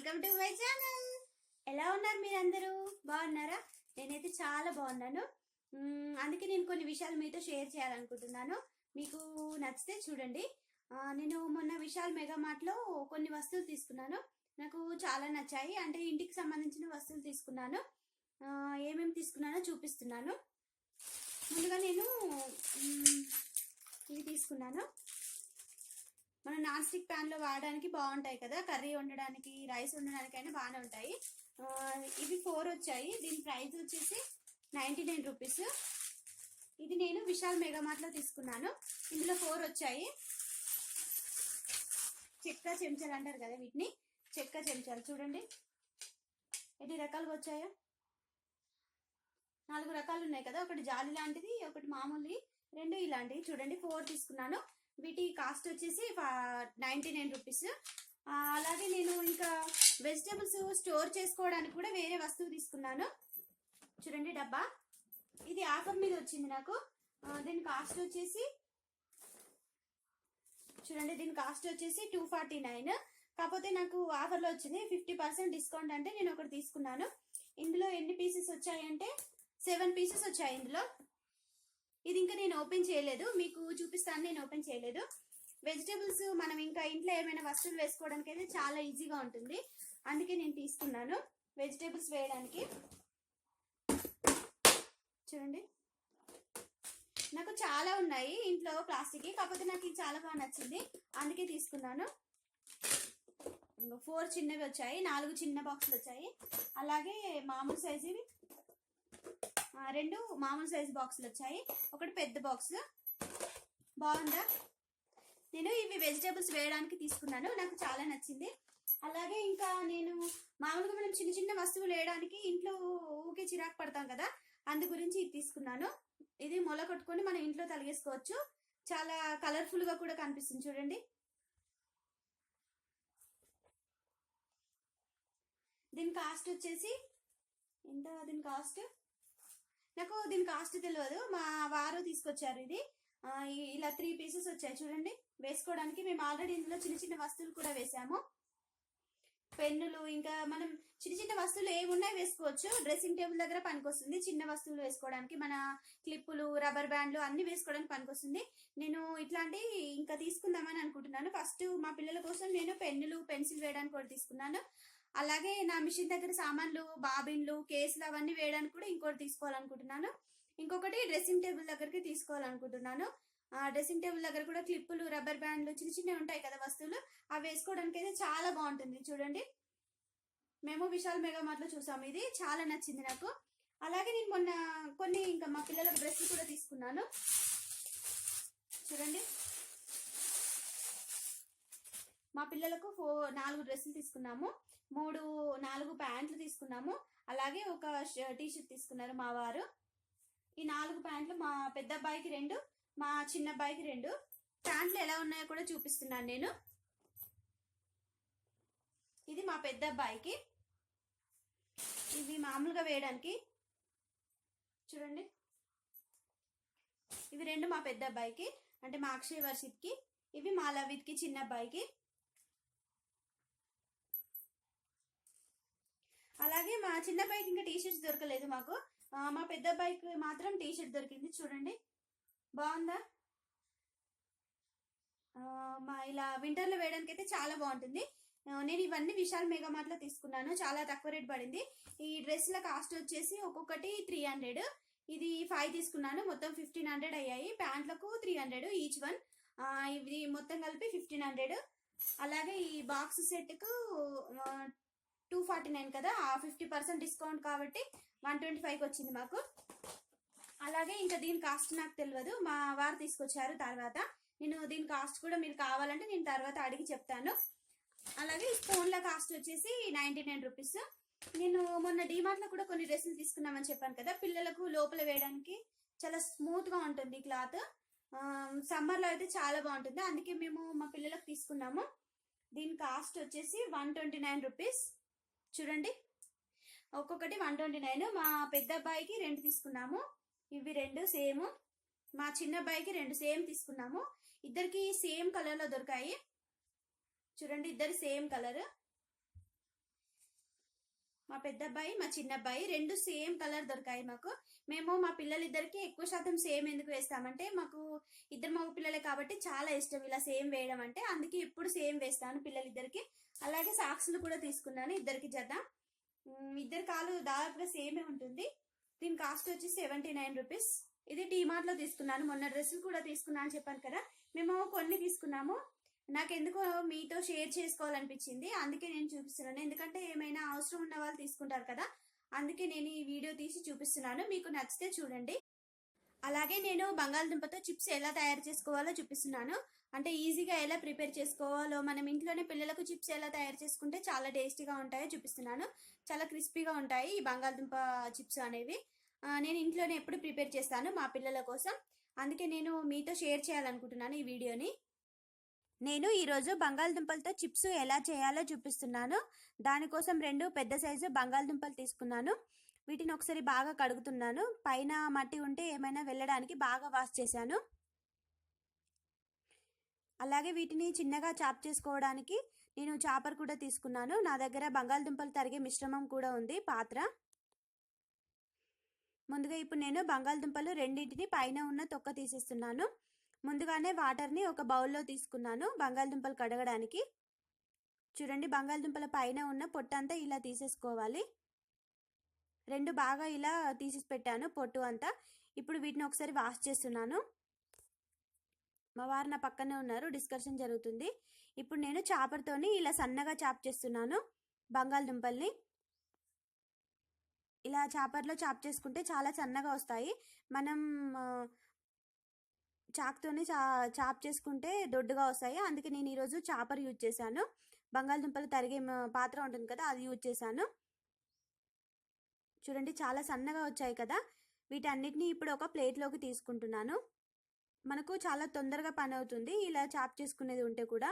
Welcome to my channel ఎలా ఉన్నారు మీరందరూ? బాగున్నారా? నేనైతే చాలా బాగున్నాను. అందుకే నేను కొన్ని విషయాలు మీతో షేర్ చేయాలనుకుంటున్నాను. మీకు నచ్చితే చూడండి. నేను మొన్న విశాల్ మెగా మార్ట్లో కొన్ని వస్తువులు తీసుకున్నాను. నాకు చాలా నచ్చాయి. అంటే ఇంటికి సంబంధించిన వస్తువులు తీసుకున్నాను. ఏమేమి తీసుకున్నానో చూపిస్తున్నాను. ముందుగా నేను ఇవి తీసుకున్నాను. మన నాన్ స్టిక్ ప్యాన్లో వాడడానికి బాగుంటాయి కదా. కర్రీ వండడానికి రైస్ వండడానికి అయినా బాగానే ఉంటాయి ఇవి ఫోర్ వచ్చాయి. దీని ప్రైస్ వచ్చేసి నైంటీ నైన్ రూపీస్. ఇది నేను విశాల్ మెగామార్ట్లో తీసుకున్నాను. ఇందులో ఫోర్ వచ్చాయి. చెక్క చెంచాలు అంటారు కదా వీటిని. చెక్క చెంచాలు చూడండి. ఎన్ని రకాలుగా వచ్చాయో. నాలుగు రకాలు ఉన్నాయి కదా. ఒకటి జాలి లాంటిది ఒకటి మామూలు రెండు ఇలాంటివి. చూడండి ఫోర్ తీసుకున్నాను. వీటి కాస్ట్ వచ్చేసి నైంటీ నైన్ రూపీస్. అలాగే నేను ఇంకా వెజిటేబుల్స్ స్టోర్ చేసుకోవడానికి కూడా వేరే వస్తువు తీసుకున్నాను. చూడండి డబ్బా. ఇది ఆఫర్ మీద వచ్చింది నాకు. దీని కాస్ట్ వచ్చేసి చూడండి దీని కాస్ట్ వచ్చేసి టూ ఫార్టీ నైన్. కాకపోతే నాకు ఆఫర్లో వచ్చింది ఫిఫ్టీ పర్సెంట్ డిస్కౌంట్ అంటే నేను ఒకటి తీసుకున్నాను. ఇందులో ఎన్ని పీసెస్ వచ్చాయంటే సెవెన్ పీసెస్ వచ్చాయి ఇందులో. ఇది ఇంకా నేను ఓపెన్ చేయలేదు. మీకు చూపిస్తాను నేను ఓపెన్ చేయలేదు. వెజిటేబుల్స్ మనం ఇంకా ఇంట్లో ఏమైనా వస్తువులు వేసుకోవడానికి అయితే చాలా ఈజీగా ఉంటుంది. అందుకే నేను తీసుకున్నాను వెజిటేబుల్స్ వేయడానికి. చూడండి. నాకు చాలా ఉన్నాయి ఇంట్లో ప్లాస్టిక్ కాకపోతే నాకు ఇది చాలా బాగా నచ్చింది. అందుకే తీసుకున్నాను. ఫోర్ చిన్నవి వచ్చాయి నాలుగు చిన్న బాక్సులు వచ్చాయి. అలాగే మామూలు సైజువి రెండు మామూలు సైజు బాక్సులు వచ్చాయి. ఒకటి పెద్ద బాక్స్ బాగుందా? నేను ఇవి వెజిటేబుల్స్ వేయడానికి తీసుకున్నాను. నాకు చాలా నచ్చింది. అలాగే ఇంకా నేను మామూలుగా మనం చిన్న చిన్న వస్తువులు వేయడానికి ఇంట్లో ఊకే చిరాకు పడతాం కదా అందు గురించి ఇది తీసుకున్నాను. ఇది మొల కొట్టుకొని మనం ఇంట్లో తలిగేసుకోవచ్చు. చాలా కలర్ఫుల్గా కూడా కనిపిస్తుంది చూడండి. దీని కాస్ట్ వచ్చేసి ఎంత? దీని కాస్ట్ నాకు దీని కాస్ట్ తెలియదు మా వారు తీసుకొచ్చారు ఇది. ఇలా త్రీ పీసెస్ వచ్చాయి. చూడండి. వేసుకోవడానికి మేము ఆల్రెడీ ఇందులో చిన్న చిన్న వస్తువులు కూడా వేసాము పెన్నులు ఇంకా మనం చిన్న చిన్న వస్తువులు ఏమి ఉన్నాయి వేసుకోవచ్చు. డ్రెస్సింగ్ టేబుల్ దగ్గర పనికొస్తుంది. చిన్న వస్తువులు వేసుకోవడానికి మన క్లిప్పులు రబ్బర్ బ్యాండ్లు అన్ని వేసుకోవడానికి పనికొస్తుంది. నేను ఇట్లాంటి ఇంకా తీసుకుందామని అనుకుంటున్నాను. ఫస్ట్ మా పిల్లల కోసం నేను పెన్నులు పెన్సిల్ వేయడానికి కూడా తీసుకున్నాను. అలాగే నా మిషన్ దగ్గర సామాన్లు బాబిన్లు కేసులు అవన్నీ వేయడానికి కూడా ఇంకోటి తీసుకోవాలనుకుంటున్నాను. ఇంకొకటి డ్రెస్సింగ్ టేబుల్ దగ్గరికి తీసుకోవాలనుకుంటున్నాను. ఆ డ్రెస్సింగ్ టేబుల్ దగ్గర కూడా క్లిప్పులు రబ్బర్ బ్యాండ్లు చిన్న చిన్నవి ఉంటాయి కదా వస్తువులు అవి వేసుకోవడానికి అయితే చాలా బాగుంటుంది. చూడండి. మేము విశాల్ మెగా మార్ట్లో చూసాము. ఇది చాలా నచ్చింది నాకు. అలాగే నేను మొన్న కొన్ని ఇంకా మా పిల్లలకు డ్రెస్సులు కూడా తీసుకున్నాను. చూడండి. మా పిల్లలకు ఫో నాలుగు డ్రెస్సులు తీసుకున్నాము. మూడు నాలుగు ప్యాంట్లు తీసుకున్నాము. అలాగే ఒక టీషర్ట్ తీసుకున్నారు మా వారు. ఈ నాలుగు ప్యాంట్లు మా పెద్ద అబ్బాయికి రెండు మా చిన్న అబ్బాయికి రెండు. ప్యాంట్లు ఎలా ఉన్నాయో కూడా చూపిస్తున్నాను నేను. ఇది మా పెద్ద అబ్బాయికి. ఇవి మామూలుగా వేయడానికి. చూడండి. ఇవి రెండు మా పెద్ద అబ్బాయికి అంటే మా అక్షయ్ వర్షిత్కి. ఇవి మా లవిత్కి చిన్న అబ్బాయికి. అలాగే మా చిన్న అబ్బాయికి ఇంకా టీ షర్ట్స్ దొరకలేదు మాకు. మా పెద్ద అబ్బాయికి మాత్రం టీ షర్ట్ దొరికింది. చూడండి. బాగుందా? మా ఇలా వింటర్లో వేయడానికి అయితే చాలా బాగుంటుంది. నేను ఇవన్నీ విశాల్ మెగా మార్ట్లో తీసుకున్నాను. చాలా తక్కువ రేట్ పడింది. ఈ డ్రెస్ల కాస్ట్ వచ్చేసి ఒక్కొక్కటి త్రీ హండ్రెడ్ ఇది ఫైవ్ తీసుకున్నాను. మొత్తం ఫిఫ్టీన్ హండ్రెడ్ అయ్యాయి. ప్యాంట్లకు త్రీ హండ్రెడ్ ఈచ్ వన్ ఇది మొత్తం కలిపి ఫిఫ్టీన్ హండ్రెడ్ అలాగే ఈ బాక్స్ సెట్కు టూ ఫార్టీ నైన్ కదా ఆ ఫిఫ్టీ పర్సెంట్ డిస్కౌంట్ కాబట్టి వన్ ట్వంటీ ఫైవ్కి వచ్చింది మాకు. అలాగే ఇంకా దీని కాస్ట్ నాకు తెలియదు మా వారు తీసుకొచ్చారు తర్వాత. నేను దీని కాస్ట్ కూడా మీరు కావాలంటే నేను తర్వాత అడిగి చెప్తాను. అలాగే ఈ స్పూన్ల కాస్ట్ వచ్చేసి నైంటీ నైన్ రూపీస్. నేను మొన్న డిమార్ట్లో కూడా కొన్ని డ్రెస్సులు తీసుకున్నామని చెప్పాను కదా పిల్లలకు లోపల వేయడానికి చాలా స్మూత్గా ఉంటుంది క్లాత్ సమ్మర్లో అయితే చాలా బాగుంటుంది అందుకే మేము మా పిల్లలకు తీసుకున్నాము. దీని కాస్ట్ వచ్చేసి వన్ ట్వంటీ నైన్ రూపీస్. చూడండి. ఒక్కొక్కటి వన్ ట్వంటీ నైన్. మా పెద్ద అబ్బాయికి రెండు తీసుకున్నాము. ఇవి రెండు సేమ్. మా చిన్న అబ్బాయికి రెండు సేమ్ తీసుకున్నాము. ఇద్దరికి సేమ్ కలర్లో దొరికాయి. చూడండి ఇద్దరు సేమ్ కలర్. పెద్ద అబ్బాయి మా చిన్న అబ్బాయి రెండు సేమ్ కలర్ దొరికాయి మాకు. మేము మా పిల్లలిద్దరికి ఎక్కువ శాతం సేమ్ ఎందుకు వేస్తామంటే మాకు ఇద్దరు మగ పిల్లలే కాబట్టి చాలా ఇష్టం ఇలా సేమ్ వేయడం అంటే. అందుకే ఎప్పుడు సేమ్ వేస్తాను పిల్లలిద్దరికి. అలాగే సాక్స్లు కూడా తీసుకున్నాను ఇద్దరికి జత. ఇద్దరు కాలు దాదాపుగా సేమే ఉంటుంది. దీని కాస్ట్ వచ్చి సెవెంటీ నైన్ రూపీస్. ఇది డిమార్ట్లో తీసుకున్నాను. మొన్న డ్రెస్సులు కూడా తీసుకున్నాను చెప్పాను కదా. మేము కొన్ని తీసుకున్నాము. నాకు ఎందుకో మీతో షేర్ చేసుకోవాలనిపించింది. అందుకే నేను చూపిస్తున్నాను. ఎందుకంటే ఏమైనా అవసరం ఉన్న వాళ్ళు తీసుకుంటారు కదా అందుకే నేను ఈ వీడియో తీసి చూపిస్తున్నాను. మీకు నచ్చితే చూడండి. అలాగే నేను బంగాళదుంపతో చిప్స్ ఎలా తయారు చేసుకోవాలో చూపిస్తున్నాను. అంటే ఈజీగా ఎలా ప్రిపేర్ చేసుకోవాలో మనం ఇంట్లోనే పిల్లలకు చిప్స్ ఎలా తయారు చేసుకుంటే చాలా టేస్టీగా ఉంటాయో చూపిస్తున్నాను. చాలా క్రిస్పీగా ఉంటాయి ఈ బంగాళదుంప చిప్స్ అనేవి. నేను ఇంట్లోనే ఎప్పుడు ప్రిపేర్ చేస్తాను మా పిల్లల కోసం. అందుకే నేను మీతో షేర్ చేయాలనుకుంటున్నాను ఈ వీడియోని. నేను ఈరోజు బంగాళదుంపలతో చిప్స్ ఎలా చేయాలో చూపిస్తున్నాను. దానికోసం రెండు పెద్ద సైజు బంగాళదుంపలు తీసుకున్నాను. వీటిని ఒకసారి బాగా కడుగుతున్నాను. పైన మట్టి ఉంటే ఏమైనా వెళ్ళడానికి బాగా వాష్ చేశాను. అలాగే వీటిని చిన్నగా చాప్ చేసుకోవడానికి నేను చాపర్ కూడా తీసుకున్నాను. నా దగ్గర బంగాళదుంపలు తరిగే మిశ్రమం కూడా ఉంది పాత్ర. ముందుగా ఇప్పుడు నేను బంగాళదుంపలు రెండింటిని పైన ఉన్న తొక్క తీసేస్తున్నాను. ముందుగానే వాటర్ని ఒక బౌల్లో తీసుకున్నాను బంగాళదుంపలు కడగడానికి. చూడండి బంగాళదుంపల పైన ఉన్న పొట్టంతా ఇలా తీసేసుకోవాలి. రెండు బాగా ఇలా తీసేసి పెట్టాను పొట్టు అంతా. ఇప్పుడు వీటిని ఒకసారి వాష్ చేస్తున్నాను. మా వారు నా పక్కనే ఉన్నారు డిస్కషన్ జరుగుతుంది. ఇప్పుడు నేను చాపర్తోని ఇలా సన్నగా చాప్ చేస్తున్నాను బంగాళదుంపల్ని. ఇలా చాపర్లో చాప్ చేసుకుంటే చాలా సన్నగా వస్తాయి. మనం చాక్తోనే చా చాప్ చేసుకుంటే దొడ్డుగా వస్తాయి. అందుకే నేను ఈరోజు చాపర్ యూజ్ చేశాను. బంగాళదుంపలు తరిగే పాత్ర ఉంటుంది కదా అది యూజ్ చేశాను. చూడండి చాలా సన్నగా వచ్చాయి కదా. వీటన్నిటిని ఇప్పుడు ఒక ప్లేట్లోకి తీసుకుంటున్నాను. మనకు చాలా తొందరగా పని అవుతుంది ఇలా చాప్ చేసుకునేది ఉంటే కూడా.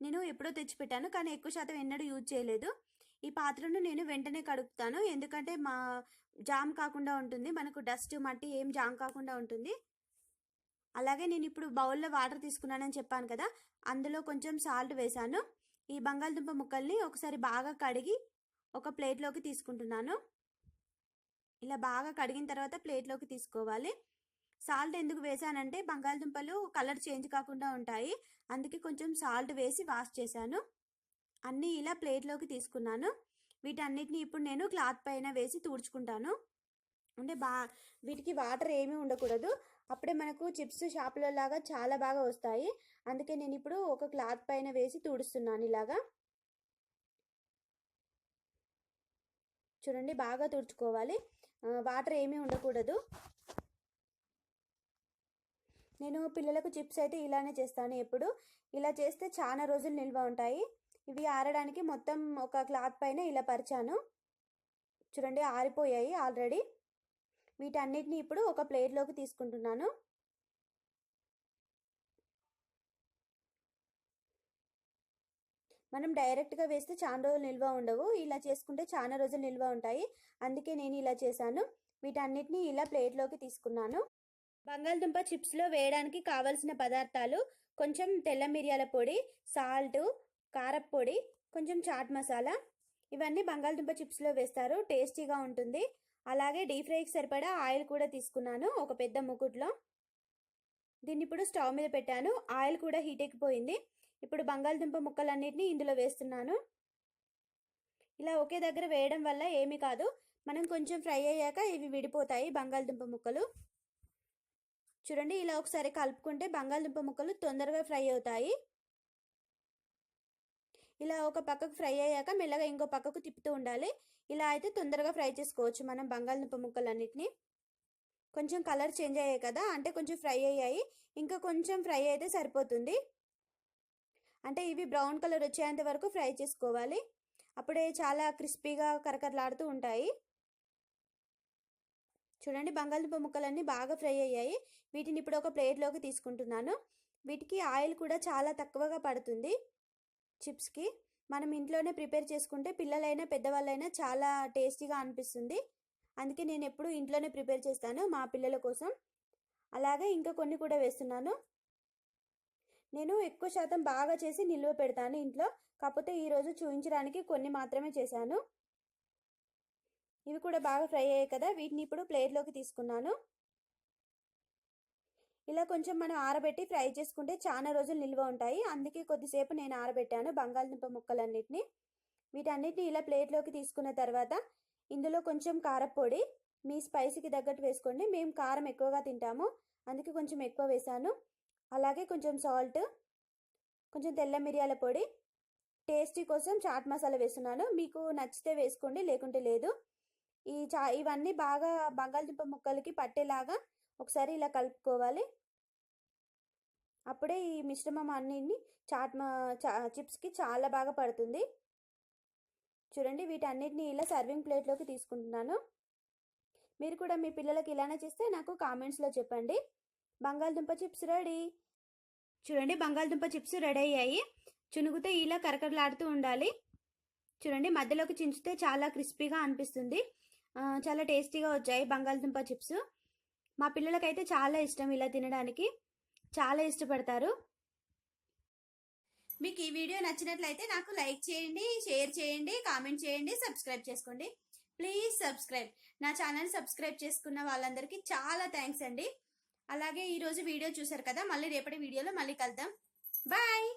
నేను ఎప్పుడో తెచ్చిపెట్టాను కానీ ఎక్కువ శాతం ఎన్నడూ యూజ్ చేయలేదు. ఈ పాత్రను నేను వెంటనే కడుగుతాను ఎందుకంటే మా జామ్ కాకుండా ఉంటుంది. మనకు డస్ట్ మట్టి ఏం జామ్ కాకుండా ఉంటుంది. అలాగే నేను ఇప్పుడు బౌల్లో వాటర్ తీసుకున్నానని చెప్పాను కదా అందులో కొంచెం సాల్ట్ వేశాను. ఈ బంగాళదుంప ముక్కల్ని ఒకసారి బాగా కడిగి ఒక ప్లేట్లోకి తీసుకుంటున్నాను. ఇలా బాగా కడిగిన తర్వాత ప్లేట్లోకి తీసుకోవాలి. సాల్ట్ ఎందుకు వేశానంటే బంగాళదుంపలు కలర్ చేంజ్ కాకుండా ఉంటాయి. అందుకే కొంచెం సాల్ట్ వేసి వాష్ చేశాను. అన్నీ ఇలా ప్లేట్లోకి తీసుకున్నాను. వీటన్నిటిని ఇప్పుడు నేను క్లాత్ పైన వేసి తుడుచుకుంటాను. అంటే బా వీటికి వాటర్ ఏమీ ఉండకూడదు. అప్పుడే మనకు చిప్స్ షాపులో లాగా చాలా బాగా వస్తాయి. అందుకే నేను ఇప్పుడు ఒక క్లాత్ పైన వేసి తుడుస్తున్నాను ఇలాగా. చూడండి బాగా తుడుచుకోవాలి. వాటర్ ఏమీ ఉండకూడదు. నేను పిల్లలకు చిప్స్ అయితే ఇలానే చేస్తాను ఎప్పుడు. ఇలా చేస్తే చాలా రోజులు నిల్వ ఉంటాయి. ఇవి ఆరడానికి మొత్తం ఒక క్లాత్ పైన ఇలా పరిచాను. చూడండి ఆరిపోయాయి ఆల్రెడీ. వీటన్నిటిని ఇప్పుడు ఒక ప్లేట్లోకి తీసుకుంటున్నాను. మనం డైరెక్ట్గా వేస్తే చాలా రోజులు నిల్వ ఉండవు. ఇలా చేసుకుంటే చాలా రోజులు నిల్వ ఉంటాయి. అందుకే నేను ఇలా చేశాను. వీటన్నిటిని ఇలా ప్లేట్లోకి తీసుకున్నాను. బంగాళదుంప చిప్స్లో వేయడానికి కావలసిన పదార్థాలు కొంచెం తెల్ల మిరియాల పొడి సాల్ట్ కారపొడి కొంచెం చాట్ మసాలా. ఇవన్నీ బంగాళదుంప చిప్స్లో వేస్తారు. టేస్టీగా ఉంటుంది. అలాగే డీప్ ఫ్రైకి సరిపడా ఆయిల్ కూడా తీసుకున్నాను ఒక పెద్ద ముకుట్లో. దీన్ని ఇప్పుడు స్టవ్ మీద పెట్టాను. ఆయిల్ కూడా హీట్ ఎక్కిపోయింది. ఇప్పుడు బంగాళదుంప ముక్కలన్నిటిని ఇందులో వేస్తున్నాను. ఇలా ఒకే దగ్గర వేయడం వల్ల ఏమీ కాదు మనం కొంచెం ఫ్రై అయ్యాక ఇవి విడిపోతాయి బంగాళదుంప ముక్కలు. చూడండి ఇలా ఒకసారి కలుపుకుంటే బంగాళదుంప ముక్కలు తొందరగా ఫ్రై అవుతాయి. ఇలా ఒక పక్కకు ఫ్రై అయ్యాక మెల్లగా ఇంకో పక్కకు తిప్పుతూ ఉండాలి. ఇలా అయితే తొందరగా ఫ్రై చేసుకోవచ్చు మనం బంగాళదుంప ముక్కలన్నిటిని. కొంచెం కలర్ చేంజ్ అయ్యాయి కదా అంటే కొంచెం ఫ్రై అయ్యాయి. ఇంకా కొంచెం ఫ్రై అయితే సరిపోతుంది. అంటే ఇవి బ్రౌన్ కలర్ వచ్చేంత వరకు ఫ్రై చేసుకోవాలి. అప్పుడే చాలా క్రిస్పీగా కరకరలాడుతూ ఉంటాయి. చూడండి బంగాళదుంప ముక్కలన్నీ బాగా ఫ్రై అయ్యాయి. వీటిని ఇప్పుడు ఒక ప్లేట్లోకి తీసుకుంటున్నాను. వీటికి ఆయిల్ కూడా చాలా తక్కువగా పడుతుంది. చిప్స్కి మనం ఇంట్లోనే ప్రిపేర్ చేసుకుంటే పిల్లలైనా పెద్దవాళ్ళైనా చాలా టేస్టీగా అనిపిస్తుంది. అందుకే నేను ఎప్పుడు ఇంట్లోనే ప్రిపేర్ చేస్తాను మా పిల్లల కోసం. అలాగే ఇంకా కొన్ని కూడా వేస్తున్నాను. నేను ఎక్కువ శాతం బాగా చేసి నిల్వ పెడతాను ఇంట్లో. కాకపోతే ఈరోజు చూపించడానికి కొన్ని మాత్రమే చేశాను. ఇవి కూడా బాగా ఫ్రై అయ్యాయి కదా వీటిని ఇప్పుడు ప్లేట్లోకి తీసుకున్నాను. ఇలా కొంచెం మనం ఆరబెట్టి ఫ్రై చేసుకుంటే చాలా రోజులు నిల్వ ఉంటాయి. అందుకే కొద్దిసేపు నేను ఆరబెట్టాను బంగాళదుంప ముక్కలన్నిటిని. వీటన్నిటిని ఇలా ప్లేట్లోకి తీసుకున్న తర్వాత ఇందులో కొంచెం కారపొడి మీ స్పైసీకి తగ్గట్టు వేసుకోండి. మేము కారం ఎక్కువగా తింటాము అందుకే కొంచెం ఎక్కువ వేసాను అలాగే కొంచెం సాల్ట్ కొంచెం తెల్ల మిరియాల పొడి టేస్టీ కోసం చాట్ మసాలా వేస్తున్నాను. మీకు నచ్చితే వేసుకోండి లేకుంటే లేదు. ఈ చా ఇవన్నీ బాగా బంగాళదుంప ముక్కలకి పట్టేలాగా ఒకసారి ఇలా కలుపుకోవాలి. అప్పుడే ఈ మిశ్రమం అన్నింటిని చాట్ చా చిప్స్కి చాలా బాగా పడుతుంది. చూడండి వీటన్నిటిని ఇలా సర్వింగ్ ప్లేట్లోకి తీసుకుంటున్నాను. మీరు కూడా మీ పిల్లలకి ఇలానే చేస్తే నాకు కామెంట్స్లో చెప్పండి. బంగాళదుంప చిప్స్ రెడీ. చూడండి బంగాళదుంప చిప్స్ రెడీ అయ్యాయి. చునుగుతే ఇలా కరకరలాడుతూ ఉండాలి. చూడండి మధ్యలోకి చించితే చాలా క్రిస్పీగా అనిపిస్తుంది. చాలా టేస్టీగా వచ్చాయి బంగాళదుంప చిప్స్. మా పిల్లలకైతే చాలా ఇష్టం ఇలా తినడానికి. చాలా ఇష్టపడతారు. మీకు ఈ వీడియో నచ్చినట్లయితే నాకు లైక్ చేయండి షేర్ చేయండి కామెంట్ చేయండి సబ్స్క్రైబ్ చేసుకోండి. Please subscribe. నా ఛానల్ సబ్స్క్రైబ్ చేసుకున్న వాళ్ళందరికీ చాలా థ్యాంక్స్ అండి. అలాగే ఈరోజు వీడియో చూసారు కదా మళ్ళీ రేపటి వీడియోలో మళ్ళీ కలుద్దాం. బాయ్!